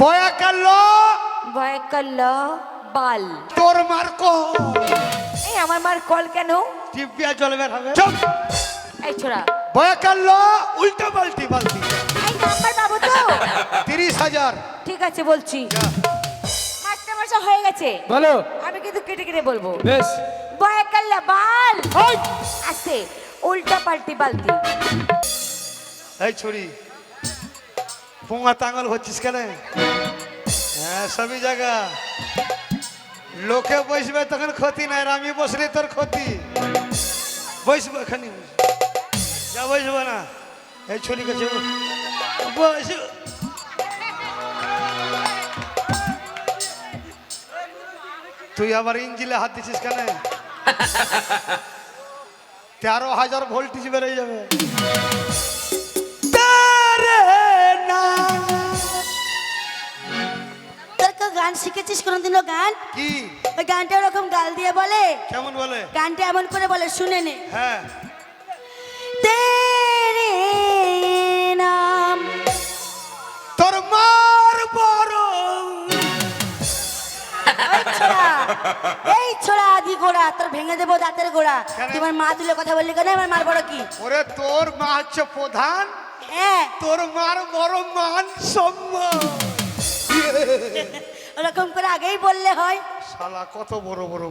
বয়া কাল বয়কাল্ল বাল। তোর মার কো এই আমার মার কল কেন? টিপিয়া জল বের হবে। চুপ এই ছোড়া। বয়া কাল উল্টা পাল্টি পাল্টি। এই নাম্বার পাবো তো। তিরিশ হাজার। ঠিক আছে বলছি। মাস্টার মশা হয়ে গেছে। বলো। আমি কিন্তু কেটে কেটে বলব। বেশ। বয়কাল্ল বাল। ওই! আছে উল্টা পাল্টি বালতি এই ছড়ি পোঙা তাঙ্গল হচ্ছিস কেন হ্যাঁ সবই জায়গা লোকে বসবে তখন ক্ষতি নাই আর আমি বসলে তোর ক্ষতি বসবো এখানে যা বসবো না এই ছড়ি কাছে বস তুই আবার ইঞ্জিলে হাত দিছিস কেন তেরো হাজার ভোল্টেজ বেড়ে যাবে গান শিখেছিস কোনোদিনও গান? কি? ওই গানটা ওরকম গাল দিয়ে বলে। কেমন বলে? গানটা এমন করে বলে শুনে নে। হ্যাঁ। নাম। তোর মার বড়। এই ছোড়া আদি গোড়া তোর ভেঙে দেবো দাঁতের গোড়া? তুই মা তুলে কথা বললি কেন? আমার মার বড় কি? ওরে তোর মা হচ্ছে প্রধান। হ্যাঁ। তোর মার বড় মান সম্মান। ওরকম করে আগেই বললে হয়। শালা কত বড় বড়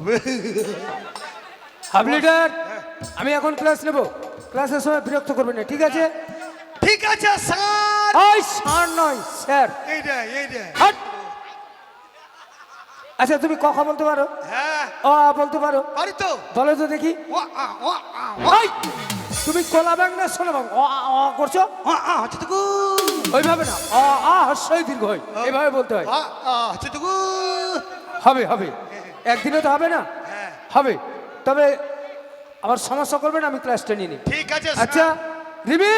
হাফ লিটার আমি এখন ক্লাস নেব। ক্লাসের সময় বিরক্ত করবে না ঠিক আছে? ঠিক আছে স্যার ওই স্যার নয় স্যার এই এইটা এইটা হাট! আচ্ছা তুমি কখন বলতে পারো? হ্যাঁ। ও আ বলতে পারো? পারি তো। বলো তো দেখি। ও আ ও আ ওই! তুমি কলা ব্যাং না শোনা ব্যাং আ, করছ? আ ওইভাবে না। অ আ হস্যই দীর্ঘ হয়। এভাবে বলতে হয়। আ আ হবে হবে। একদিনে তো হবে না? হ্যাঁ। হবে। তবে আমার সমস্যা করবে না আমি ক্লাসটা নিয়ে নিই। ঠিক আছে আচ্ছা রিমি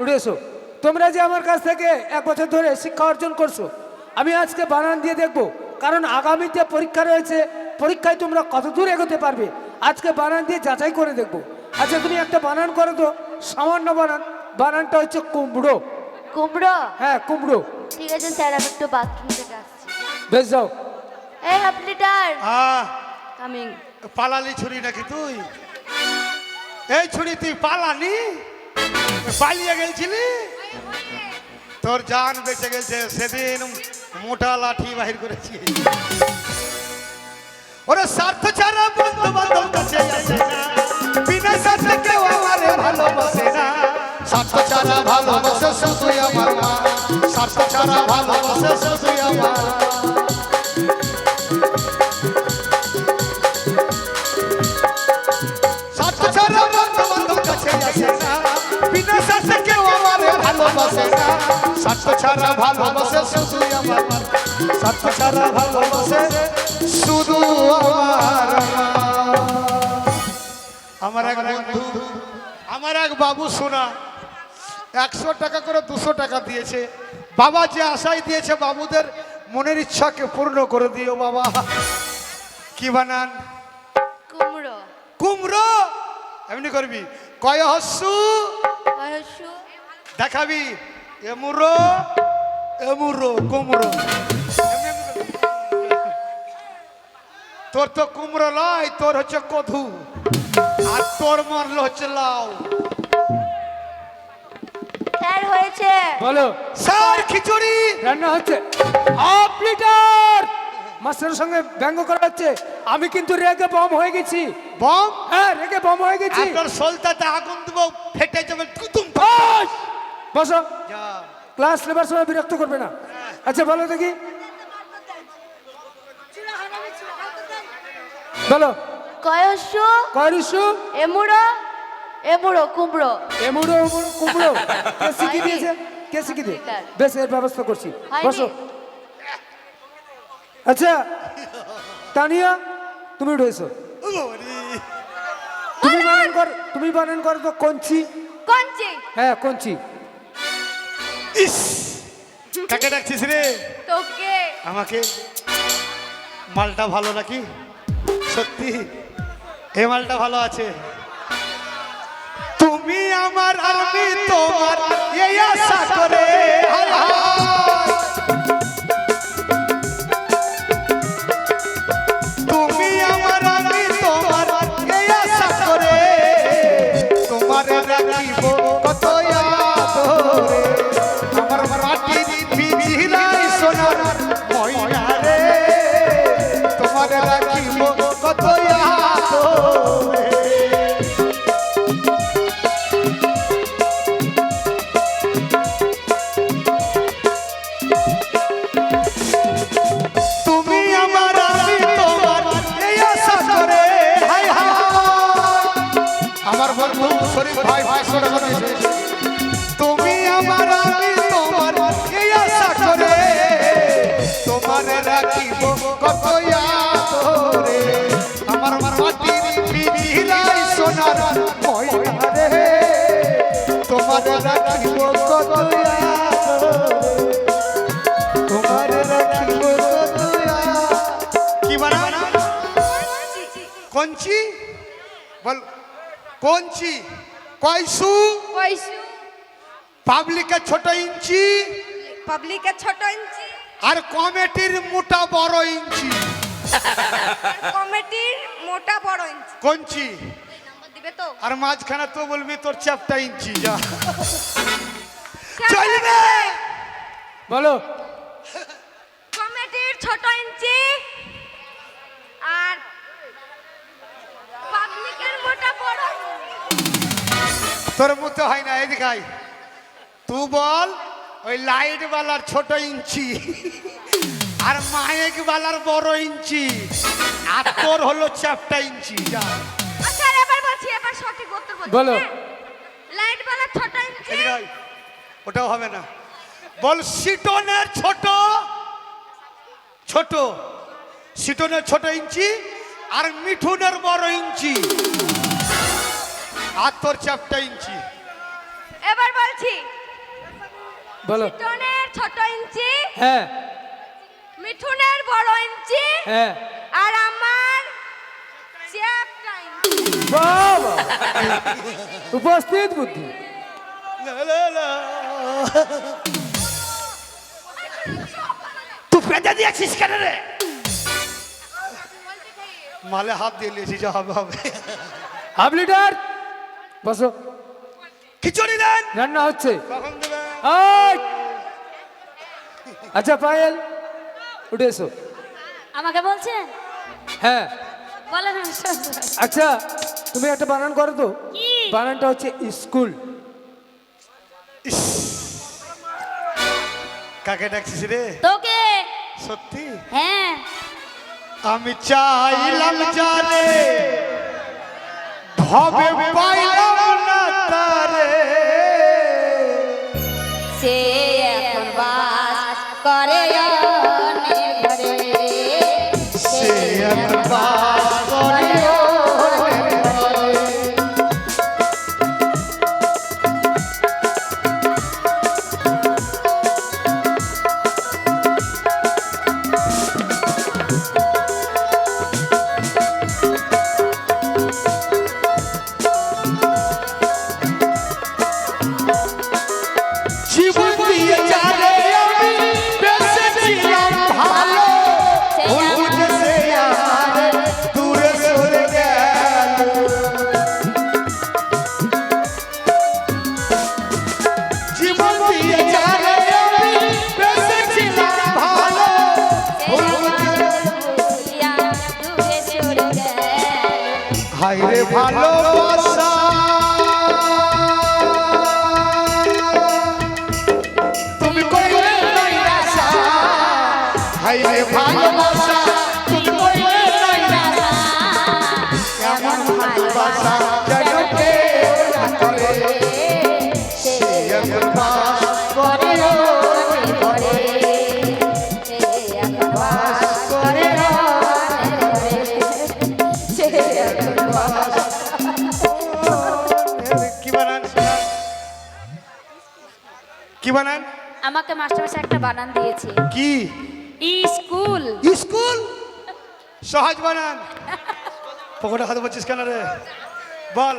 উঠে এসো। তোমরা যে আমার কাছ থেকে এক বছর ধরে শিক্ষা অর্জন করছ আমি আজকে বানান দিয়ে দেখব। কারণ আগামীতে পরীক্ষা রয়েছে পরীক্ষায় তোমরা কত দূর এগোতে পারবে? আজকে বানান দিয়ে যাচাই করে দেখব। আচ্ছা তুমি একটা বানান করো তো সামান্য বানান। বানানটা হচ্ছে কুমড়ো। কুমড়ো? হ্যাঁ কুমড়ো। ঠিক আছে স্যার আমি একটু বাথরুম থেকে আসছি। বেশ যাও। এই হাফ লিটার আ কামিং পালালি ছুরি নাকি তুই? এই ছুরি তুই পালানি পালিয়ে গেছিলি তোর জান বেঁচে গেছে সেদিন মোটা লাঠি বাহির করেছি। ওরে স্বার্থ ছাড়া বন্ধু বান্ধব কাছে আসে না। কেউ আমারে ভালোবাসে না। স্বার্থ ছাড়া ভালোবাসে শুধুই আমার মা। স্বার্থ ছাড়া ভালোবাসে শুধুই আমার স্বার্থ ছাড়া বন্ধু বান্ধব কাছে আসে না। বিনা ভালোবাসে না। স্বার্থ ছাড়া ভালোবাসে শুধু আমার স্বার্থ ছাড়া ভালোবাসে শুধু বাবু শোনা একশো টাকা করে দুশো টাকা দিয়েছে। বাবা যে আশাই দিয়েছে বাবুদের মনের ইচ্ছাকে পূর্ণ করে দিও বাবা। কি বানান? কুমড়ো। কুমড়ো? এমনি করবি। কয় হস্যু? দেখাবি। এমুরো এমুরো কুমড়ো। তোর তো কুমড়ো লয় তোর হচ্ছে কধু আর তোর মারলো হচ্ছে লাউ। স্যার হয়েছে। বলো। স্যার খিচুড়ি। রান্না হচ্ছে। Half litre. মাস্টারের সঙ্গে ব্যঙ্গ করা হচ্ছে। আমি কিন্তু রেগে বম হয়ে গেছি। বম? হ্যাঁ রেগে বম হয়ে গেছি। আপনার সলতাতে আগুন দেবো ফেটে যাবে কুতুম বস! বসো। যা। ক্লাস নেবার সময় বিরক্ত করবে না। আচ্ছা বলো দেখি। বলো। কয়সু করিসু এমুড়ো? এমুড়ো কুমড়ো। এমুড়ো এমুড়ো কুমড়ো। কে শিখিয়ে দিয়েছে? কে শিখিয়ে দিয়ে। বেশ এর ব্যবস্থা করছি। বসো। আচ্ছা তানিয়া তুমি উঠে এসো ও বাবারে। তুমি বানান কর তুমি বানান করো তো কঞ্চি। কঞ্চি। হ্যাঁ কঞ্চি। ইস! কাকে ডাকছিস রে? তোকে। আমাকে? মালটা ভালো নাকি? সত্যি? এই মালটা ভালো আছে। আমার আমি তোমার এই আশা করে হায় হায়। কঞ্চি কয়সু কইসু? পাবলিকের ছোট ইঞ্চি। পাবলিকের ছোট ইঞ্চি। আর কমিটির মোটা বড় ইঞ্চি। কমিটির মোটা বড় ইঞ্চি। কঞ্চি নাম্বার দিবে তো? আর মাঝখানে তো বলবি তোর চ্যাপটা ইঞ্চি। যা। চলবে। বলো। কমিটির ছোট ইঞ্চি। তোর মতো হয় না এদিকে আয়। তুই বল ওই লাইট বালার ছোট ইঞ্চি আর মায়েক বালার বড় ইঞ্চি। আর তোর হলো চ্যাপটা ইঞ্চি। যা আচ্ছা এবার বলছি এবার সঠিক উত্তর বলছি বলো। লাইট বালা ছোট ইঞ্চি? ওটাও হবে না। বল সিটনের ছোট ছোট। সিটনের ছোট ইঞ্চি আর মিঠুনের বড় ইঞ্চি। আর তোর চ্যাপটা ইঞ্চি। এবার বলছি বলো। টনের ছোট ইঞ্চি হ্যাঁ। মিঠুনের বড় ইঞ্চি হ্যাঁ। আর আমার চ্যাপটা ইঞ্চি। বাবা! উপস্থিত বুদ্ধি। তুই পেঁচে দিয়েছিস কেন রে? মালে হাত দিয়ে নিয়েছি যা হবে হবে। Half litre? বসো। খিচুড়ি দেন। রান্না হচ্ছে! আচ্ছা পায়েল উঠে এসো। আমাকে বলছেন? হ্যাঁ। পাই। আচ্ছা তুমি একটা বানান করো তো। বানানটা হচ্ছে স্কুল। কাকে ডাকছিস রে? তোকে। সত্যি? হ্যাঁ। আমি চাইলাম জানে। ভবে পাইলাম হাইরে ভালোবাসা আমাকে মাস্টারমশাই একটা বানান দিয়েছে। কি? স্কুল। স্কুল? সহজ বানান। পকেটে হাতে বলছিস কেন রে? বল।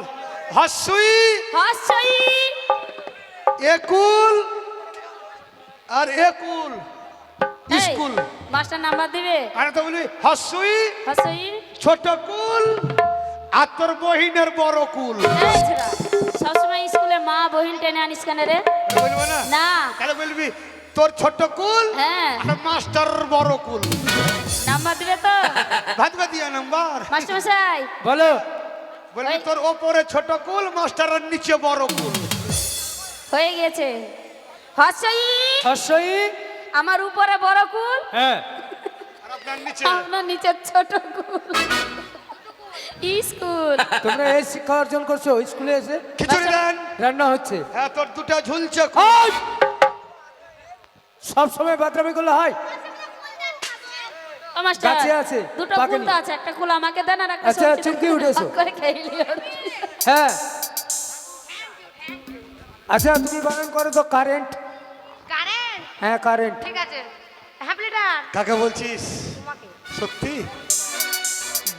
হাসুই হর্ষই একুল। আর একুল। স্কুল। মাস্টার নাম্বার দিবে? আরে তো বলি হাসুই হর্ষই ছোট কুল। আর তোর বহিনের বড় কুল। এই ছোড়া, সবসময় স্কুলে মা বহিন টেনে আনিস কেন রে? বলব না? না। তাহলে বলবি? তোর ছোট কুল হ্যাঁ। আর মাস্টার বড় কুল। নাম্বার দিবে তো। ভাত দিয়া নাম্বার। মাস্টারমশাই। বলো। বলবি তোর ওপরে ছোট কুল মাস্টারের নিচে বড় কুল। হয়ে গেছে। হর্ষই। হর্ষই। আমার উপরে বড় কুল। হ্যাঁ। আর আপনার নিচে? আপনার নিচে ছোট কুল। স্কুল তোমরা এই শিক্ষা অর্জন করছ স্কুলে এসে খিচুড়ি দেন। রান্না হচ্ছে। হ্যাঁ তোর দুটা ঝুলছে সব সময় বাদরামি করলে হয়। আছে, দুটো। তো আছে একটা কুল আমাকে দেন আর একটা আচ্ছা, চুমকি উঠেছো। করে খেয়ে হ্যাঁ। আচ্ছা তুমি বানান করো তো কারেন্ট। কারেন্ট? হ্যাঁ কারেন্ট। ঠিক আছে। হ্যাঁ কাকে বলছিস? সত্যি?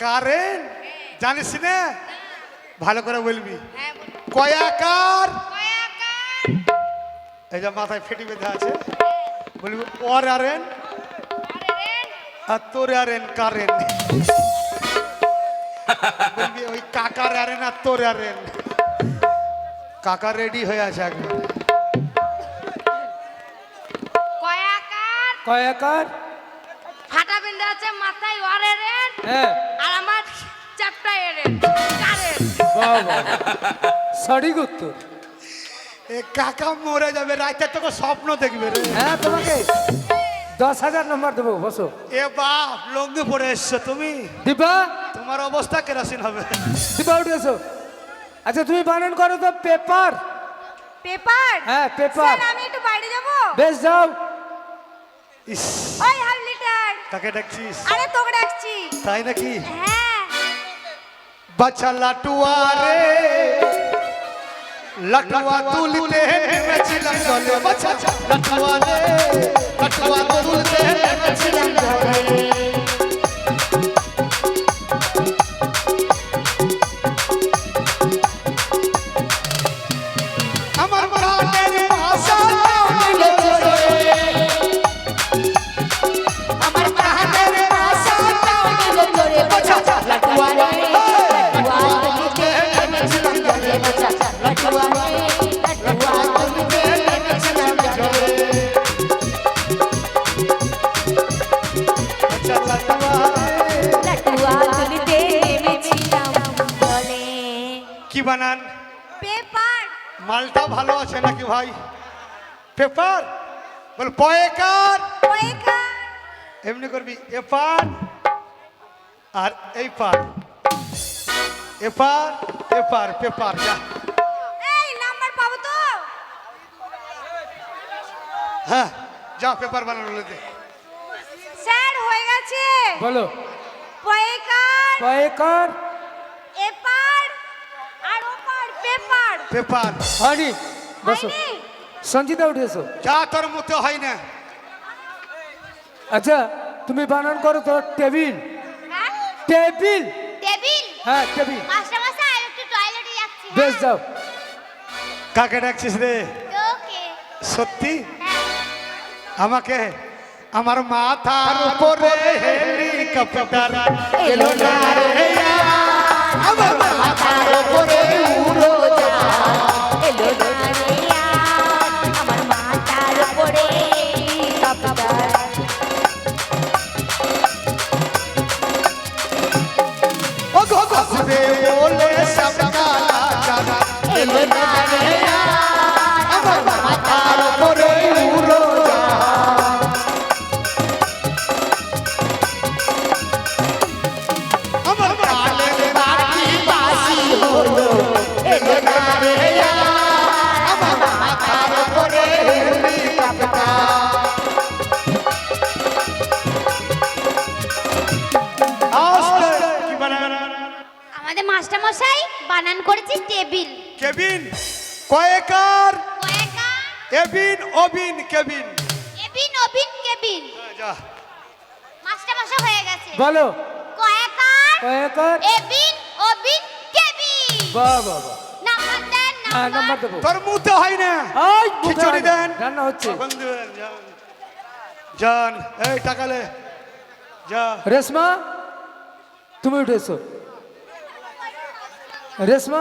কারেন জানিস না ভালো করে বলবি। হ্যাঁ। কয়াকার? এই যে মাথায় ফেটি বেঁধে আছে। বলবি ওর আরেন আর তোর আরেন কারেন বলবি ওই কাকার আরেন আর তোর আরেন কাকা রেডি হয়ে আছে একবার কয়াকার কয়াকার ফাটা বিন্দু আছে মাথায় ওয়ারের হ্যাঁ। আর আমার চাপটা এরেন কারেন্ট বাবা সঠিক উত্তর। এ কাকা মরে যাবে রাতে তোকে স্বপ্ন দেখবে রে। হ্যাঁ তোমাকে দশ হাজার নম্বর দেবো বসো। এ বাপ লঙ্গি পড়ে এসছো তুমি? দিবা তোমার অবস্থা কেরাসিন হবে? দিবা উঠে এসো। আচ্ছা তুমি বানান করো তো পেপার। পেপার? হ্যাঁ পেপার। আমি একটু বাইরে যাব? বেশ যাও। ইস। ওই হাফ লিটার। কাকে ডাকছিস? আরে তোকে ডাকছি। তাই নাকি? হ্যাঁ। বাচ্চা লাটুয়া রে। লাটুয়া তুলতে নেমেছিলাম জলে। বাচ্চা লাটুয়া রে। লাটুয়া তুলতে নেমেছিলাম জলে। মালটা ভালো আছে নাকি ভাই? পেপার? বল পয়েকার এমনি করবি এপার আর এই পার এপার এপার পেপার যা। এই নাম্বার পাবো তো? হ্যাঁ যা পেপার বানানো দে। স্যার হয়ে গেছে। বলো। কয়াকার কয়েকার এপার পেপার। পেপার। হয়নি বসো। হয়নি? সঞ্জিতা উঠে এসো যা তোর মতো হয় না। আচ্ছা তুমি বানান করো তো টেবিল। হ্যাঁ? টেবিল? টেবিল? হ্যাঁ টেবিল। মাস্টার মশাই একটু টয়লেটে যাচ্ছি বেশ যাও। কাকে ডাকছিস রে? ওকে সত্যি? হ্যাঁ। আমাকে? আমার মাথার উপরে হেলিকপ্টার। এলো না রে। আমার মাথার উপরে এবিন অবিন কেবিন। এবিন অবিন কেবিন। হ্যাঁ, যা। মাস্টার মশাই হয়ে গেছে। বলো। কয়েকার কয়েকার। এবিন অবিন কেবিন। বাহ বাহ বাহ। নাম্বার দেন হ্যাঁ নাম্বার। নাম্বার দেবো। তোর মুতে হয় না। এই, খিচুড়ি দেন। রান্না হচ্ছে। তখন দেবেন, যান। যান। এই টাকালে যা। রেশমা তুমি উঠে এসো। রেশমা।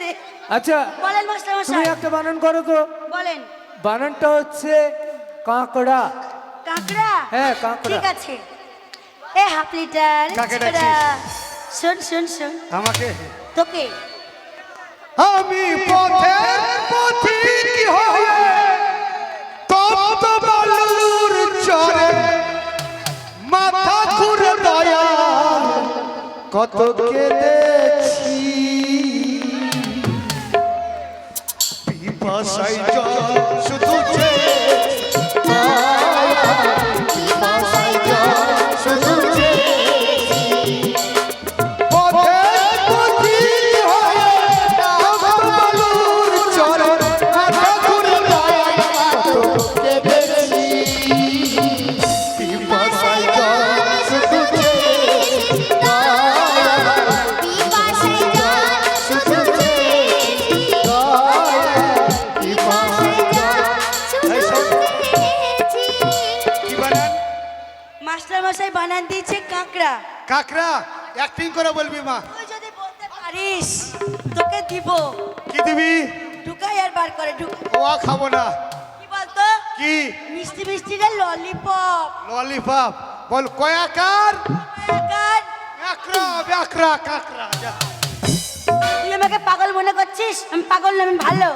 দে। আচ্ছা বলেন মাস্টার তুমি মশাই একটা বানান করো তো। বলেন। বানানটা হচ্ছে কাঁকড়া। কাঁকড়া? হ্যাঁ, কাঁকড়া। ঠিক আছে। এ হাফ লিটার কাকে ছোড়া। ডাকছিস? শোন শোন শোন। আমাকে? তোকে। আমি পথের পথিক হয়ে তপ্ত বালুর চরে মাথা ঘুরে দয়া কত কেঁদেছি? পিপাসায় জল অ্যাক্টিং করে বলবি মা। তুই যদি বলতে পারিস তোকে দিব। কি দিবি? ঢুকাই আর বার করে ঢুক। ও খাব না। কি বলতো? কি? মিষ্টি মিষ্টি রে ললিপপ। ললিপপ। বল কয়াকার কার ব্যাকরা ব্যাকরা কাকরা যা। তুই আমাকে পাগল মনে করছিস? আমি পাগল না আমি ভালো।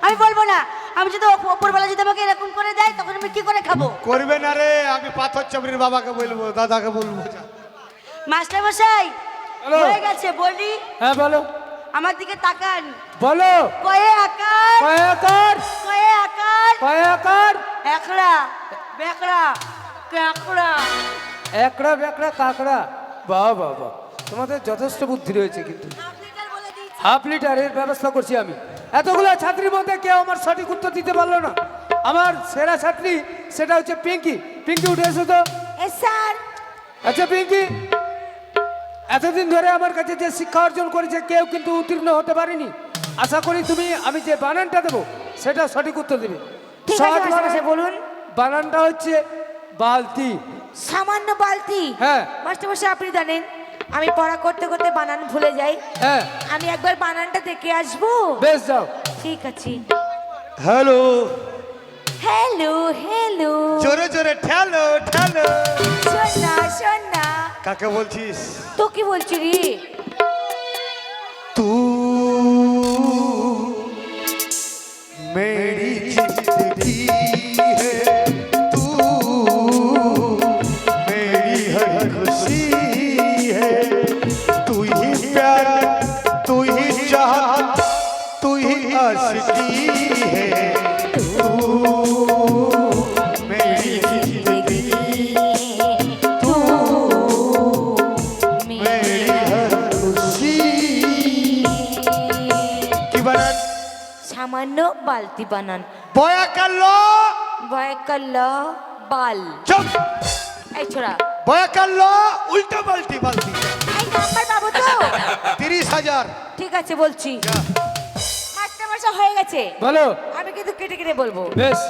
আমি বলব না আমি যদি ওপ- ওপরবেলা যদি আমাকে এরকম করে দেয় তখন আমি কি করে খাব? করবে না রে আমি পাথর চামড়ির বাবাকে বলব দাদাকে বলব যা। মাস্টার মশাই। হয়ে গেছে বলি। হ্যাঁ বলো। আমার দিকে তাকান। বলো। কয়ে আকার। কয়াকার কয়ে আকার। কয়াকার একড়া বেকড়া কাকড়া। একড়া বেকড়া কাকড়া। বাহ বাহ বাহ। তোমাদের যথেষ্ট বুদ্ধি রয়েছে কিন্তু। হাফ লিটারের ব্যবস্থা করছি আমি। এতগুলো ছাত্রীর মধ্যে কেউ আমার সঠিক উত্তর দিতে পারল না। আমার সেরা ছাত্রী সেটা হচ্ছে পিঙ্কি। পিঙ্কি উঠে এসো তো। স্যার। আচ্ছা পিঙ্কি। এতদিন ধরে আমার কাছে যে শিক্ষা অর্জন করেছে কেউ কিন্তু উত্তীর্ণ হতে পারেনি। আশা করি তুমি আমি যে বানানটা দেবো সেটা সঠিক উত্তর দেবে। বলুন। বানানটা হচ্ছে বালতি। সামান্য বালতি? হ্যাঁ। মাস্টারমশাই আপনি জানেন আমি পড়া করতে করতে বানান ভুলে যাই। হ্যাঁ। আমি একবার বানানটা দেখে আসব? বেশ যাও। ঠিক আছে। হ্যালো। Hello hello. জোরে জোরে ঠেলো ঠেলো। শোন না শোন না। কাকে বলছিস? তো কি বলছি রে। সামান্য বালতি বানান। বয়া কাল্লো বয়কাল বাল। চুপ এই ছোড়া। বয়া কাল্লো উল্টা বালতি বালতি। এই নাম্বার পাবো তো। তিরিশ হাজার। ঠিক আছে বলছি। মাস্টারমশাই হয়ে গেছে। বলো। আমি কিন্তু কেটে কেটে বলব। বেশ।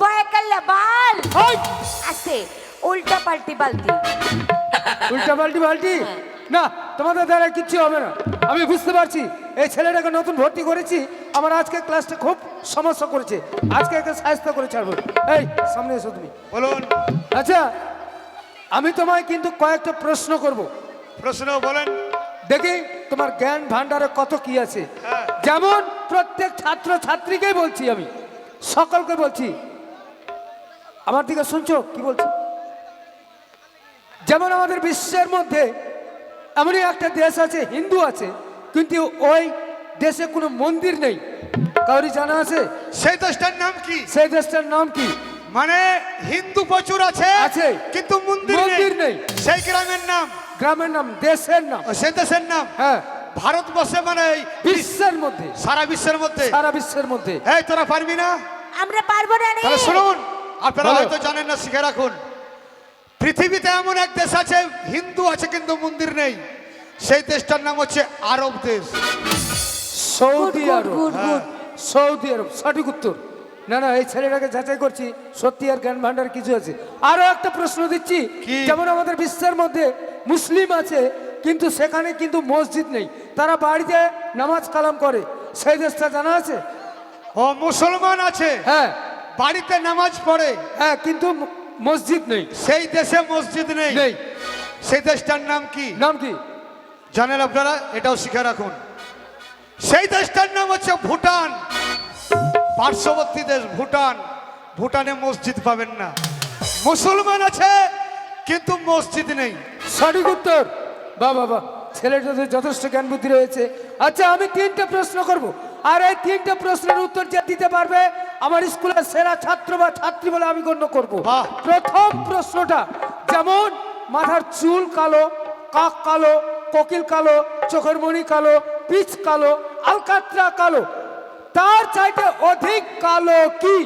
বয়কাল বাল। হাই! আছে। উল্টা পাল্টি বালতি। উল্টা পাল্টি পাল্টি না তোমাদের দ্বারা কিচ্ছু হবে না। আমি বুঝতে পারছি এই ছেলেটাকে নতুন ভর্তি করেছি আমার আজকে ক্লাসটা খুব সমস্যা করেছে। আজকে একে সাহায্য করে ছাড়বো। এই সামনে এসো তুমি। বলুন। আচ্ছা আমি তোমায় কিন্তু কয়েকটা প্রশ্ন করব। প্রশ্ন বলেন। দেখি তোমার জ্ঞান ভান্ডারে কত কি আছে? হ্যাঁ। যেমন প্রত্যেক ছাত্র ছাত্রীকেই বলছি আমি সকলকে বলছি। আমার দিকে শুনছো? কি বলছি? যেমন আমাদের বিশ্বের মধ্যে এমনই একটা দেশ আছে হিন্দু আছে কিন্তু ওই দেশে কোনো মন্দির নেই। কাউরি জানা আছে? সেই দেশটার নাম কি? সেই দেশটার নাম কি? মানে হিন্দু প্রচুর আছে আছে। কিন্তু মন্দির মন্দির নেই। সেই গ্রামের নাম? গ্রামের নাম দেশের নাম। ও, সে দেশের নাম? হ্যাঁ। ভারতবর্ষে মানে বিশ্বের মধ্যে। সারা বিশ্বের মধ্যে? সারা বিশ্বের মধ্যে। এই তোরা পারবি না? আমরা পারব না শুনুন আপনারা হয়তো জানেন না শিখে রাখুন। পৃথিবীতে এমন এক দেশ আছে হিন্দু আছে কিন্তু মন্দির নেই। সেই দেশটার নাম হচ্ছে আরব দেশ। সৌদি আরব। হ্যাঁ, সৌদি আরব সঠিক উত্তর। না না এই ছেলেটাকে যাচাই করছি সত্যি আর জ্ঞান ভান্ডার কিছু আছে। আরও একটা প্রশ্ন দিচ্ছি কি? যেমন আমাদের বিশ্বের মধ্যে মুসলিম আছে কিন্তু সেখানে কিন্তু মসজিদ নেই। তারা বাড়িতে নামাজ কালাম করে। সেই দেশটা জানা আছে? ও মুসলমান আছে। হ্যাঁ। বাড়িতে নামাজ পড়ে। হ্যাঁ কিন্তু মসজিদ নেই। সেই দেশে মসজিদ নেই। নেই। সেই দেশটার নাম কি? নাম কি? জানেন আপনারা? এটাও শিখে রাখুন। সেই দেশটার নাম হচ্ছে ভুটান। পার্শ্ববর্তী দেশ ভুটান। ভুটানে মসজিদ পাবেন না। মুসলমান আছে কিন্তু মসজিদ নেই। সঠিক উত্তর। বা বাবা ছেলেটাদের যথেষ্ট জ্ঞান বুদ্ধি রয়েছে। আচ্ছা আমি তিনটে প্রশ্ন করব। আর এই তিনটে প্রশ্নের উত্তর যে দিতে পারবে আমার স্কুলের সেরা ছাত্র বা ছাত্রী বলে আমি গণ্য করব। প্রথম প্রশ্নটা যেমন মাথার চুল কালো কাক কালো কোকিল কালো চোখের মণি কালো পিচ কালো আলকাতরা কালো তার চাইতে অধিক কালো কি?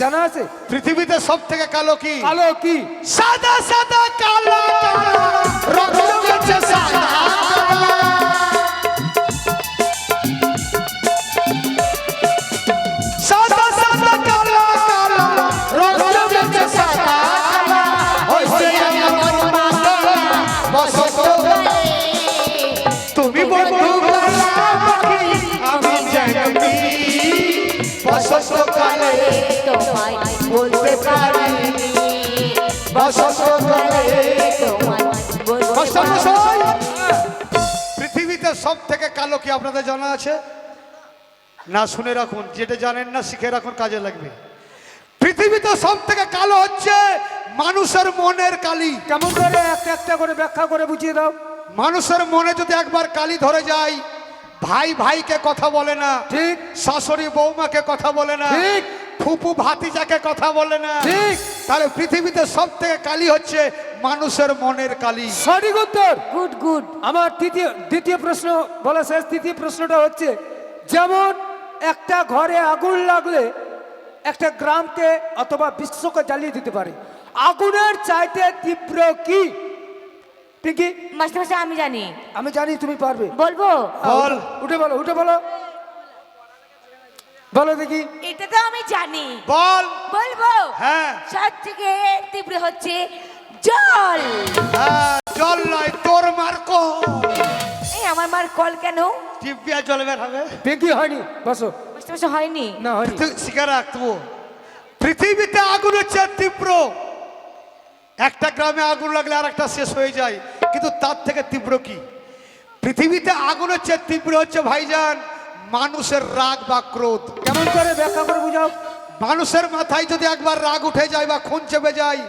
জানা আছে? পৃথিবীতে সব থেকে কালো কি? কালো কি? সাদা সাদা কালো কালো। রং সাদা সাদা। পৃথিবীতে সব থেকে কালো কি আপনাদের জানা আছে? না শুনে রাখুন যেটা জানেন না শিখে রাখুন কাজে লাগবে। পৃথিবীতে সব থেকে কালো হচ্ছে মানুষের মনের কালি। কেমন করে একটা একটা করে ব্যাখ্যা করে বুঝিয়ে দাও। মানুষের মনে যদি একবার কালি ধরে যায় ভাই ভাইকে কথা বলে না ঠিক। শাশুড়ি বৌমাকে কথা বলে না ঠিক। ফুপু ভাতিজাকে কথা বলে না। ঠিক। তাহলে পৃথিবীতে সব থেকে কালি হচ্ছে মানুষের মনের কালি। সঠিক উত্তর। গুড গুড আমার তৃতীয় দ্বিতীয় প্রশ্ন বলা শেষ। তৃতীয় প্রশ্নটা হচ্ছে যেমন একটা ঘরে আগুন লাগলে একটা গ্রামকে অথবা বিশ্বকে জ্বালিয়ে দিতে পারে। আগুনের চাইতে তীব্র কি? পিঙ্কি? মাস্টার মাস্টার আমি জানি। আমি জানি তুমি পারবে। বলব? বল। উঠে বলো উঠে বলো। বলো দেখি। এটা তো আমি জানি। বল। বলব? হ্যাঁ। সব থেকে তীব্র হচ্ছে জল। হ্যাঁ, জল নয় তোর মার্কো। এই আমার মার কল কেন? টিপিয়া জল বের হবে। পিঙ্কি হয়নি। বসো। মাস্টার মশাই হয়নি? না হয়নি। তুই শিখে রাখ পৃথিবীতে আগুন হচ্ছে তীব্র। একটা গ্রামে আগুন লাগলে আর একটা শেষ হয়ে যায়। কিন্তু তার থেকে তীব্র কি? পৃথিবীতে আগুন হচ্ছে তীব্র হচ্ছে ভাইজান। মানুষের রাগ বা ক্রোধ। কেমন করে ব্যাখ্যা করে বুঝাও? মানুষের মাথায় যদি একবার রাগ উঠে যায় বা খুন চেপে যায়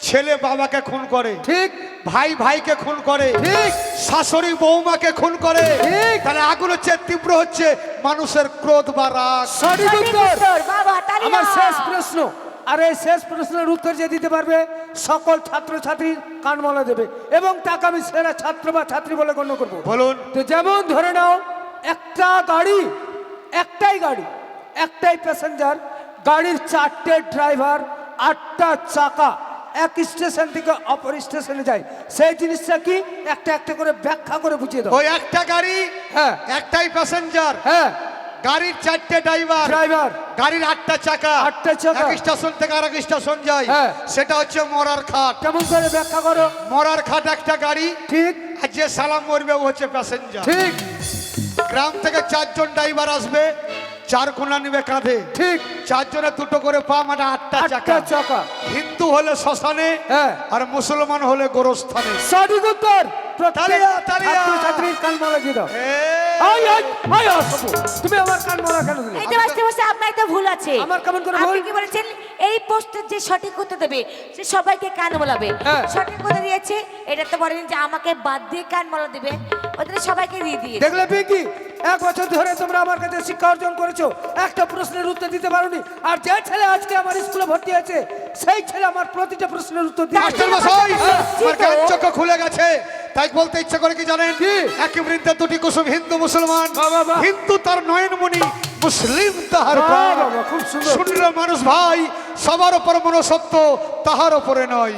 ছেলে বাবাকে খুন করে ঠিক। ভাই ভাইকে খুন করে ঠিক। শাশুড়ি বৌমাকে খুন করে ঠিক। তাহলে আগুন হচ্ছে তীব্র হচ্ছে মানুষের ক্রোধ বা রাগ। সঠিক উত্তর। আমার শেষ প্রশ্ন। আর এই শেষ প্রশ্নের উত্তর যে দিতে পারবে সকল ছাত্রছাত্রীর কানমলা দেবে এবং তাকে আমি সেরা ছাত্র বা ছাত্রী বলে গণ্য করব। বলুন। তো যেমন ধরে নাও একটা গাড়ি একটাই গাড়ি একটাই প্যাসেঞ্জার গাড়ির চারটে ড্রাইভার আটটা চাকা এক স্টেশন থেকে অপর স্টেশনে যায়। সেই জিনিসটা কি? একটা একটা করে ব্যাখ্যা করে বুঝিয়ে দাও। ওই একটা গাড়ি হ্যাঁ। একটাই প্যাসেঞ্জার হ্যাঁ। গাড়ির চারটে ড্রাইভার ড্রাইভার গাড়ির আটটা চাকা আটটা চাকা। এক স্টেশন থেকে আরেক স্টেশন যায়। হ্যাঁ। সেটা হচ্ছে মরার খাট কেমন করে ব্যাখ্যা করো? মরার খাট একটা গাড়ি ঠিক। আর যে সালাম মরবে ও হচ্ছে প্যাসেঞ্জার ঠিক। গ্রাম থেকে চারজন ড্রাইভার আসবে চার কোনা নিবে কাঁধে। ঠিক। চারজনে দুটো করে পা মানে আটটা আটটা চাকা। চাকা। হিন্দু হলে শ্মশানে হ্যাঁ। আর মুসলমান হলে গোরস্থানে। সঠিক উত্তর তুমি আমার কেন ভুল আছে। আমার কেমন করে আপনি ভুল? কি বলেছেন? এই পোস্টের যে সঠিক উত্তর দেবে সে সবাইকে কান বলাবে। হ্যাঁ। সঠিক উত্তর দিয়েছে এটা তো বলেন যে আমাকে বাদ দিয়ে কান বলা দিবে। ওদের সবাইকে দিয়ে দিয়ে দেখলে পিঙ্কি? এক বছর ধরে তোমরা আমার কাছে শিক্ষা অর্জন করেছ একটা প্রশ্নের উত্তর দিতে পারোনি। আর যে ছেলে আজকে আমার স্কুলে ভর্তি হয়েছে সেই ছেলে আমার প্রতিটা প্রশ্নের উত্তর দিয়ে জ্ঞান চক্ষু খুলে গেছে। তাই বলতে ইচ্ছা করে কি জানেন? এক একই বৃন্দে দুটি কুসুম হিন্দু মুসলমান। হিন্দু তার নয়নমণি মুসলিম তাহার সুন্দর। মানুষ ভাই সবার ওপর মনসত্ব তাহার ওপরে নয়।